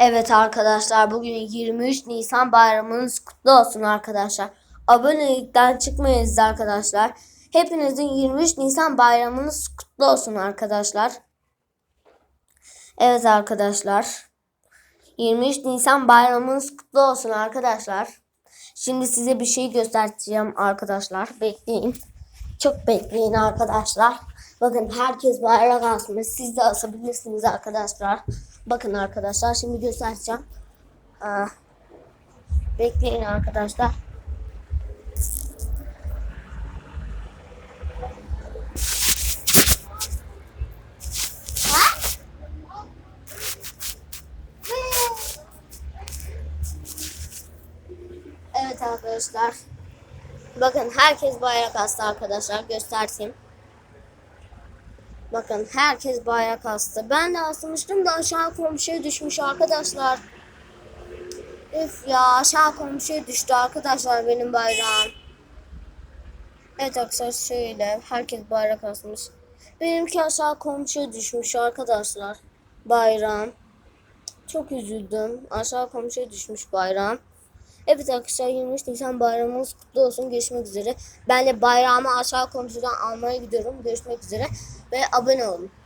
Evet arkadaşlar bugün 23 Nisan bayramınız kutlu olsun arkadaşlar. Abonelikten çıkmayınız arkadaşlar. Hepinizin 23 Nisan bayramınız kutlu olsun arkadaşlar. Evet arkadaşlar. 23 Nisan bayramınız kutlu olsun arkadaşlar. Şimdi size bir şey göstereceğim arkadaşlar. Bekleyin. Çok bekleyin arkadaşlar. Bakın herkes bayrak asmış. Siz de asabilirsiniz arkadaşlar. Bakın arkadaşlar şimdi göstereceğim. Aa, bekleyin arkadaşlar. Evet arkadaşlar. Bakın herkes bayrak astı arkadaşlar. Göstereyim. Bakın herkes bayrak astı. Ben de asmıştım da aşağı komşuya düşmüş arkadaşlar. Üf ya aşağı komşuya düştü arkadaşlar benim bayrağım. Evet arkadaşlar şöyle herkes bayrak asmış. Benimki aşağı komşuya düşmüş arkadaşlar. Bayrağım. Çok üzüldüm. Aşağı komşuya düşmüş bayrağım. Evet arkadaşlar 23 Nisan bayramınız kutlu olsun. Görüşmek üzere. Ben de bayrağımı aşağı komşudan almaya gidiyorum. Görüşmek üzere ve abone olun.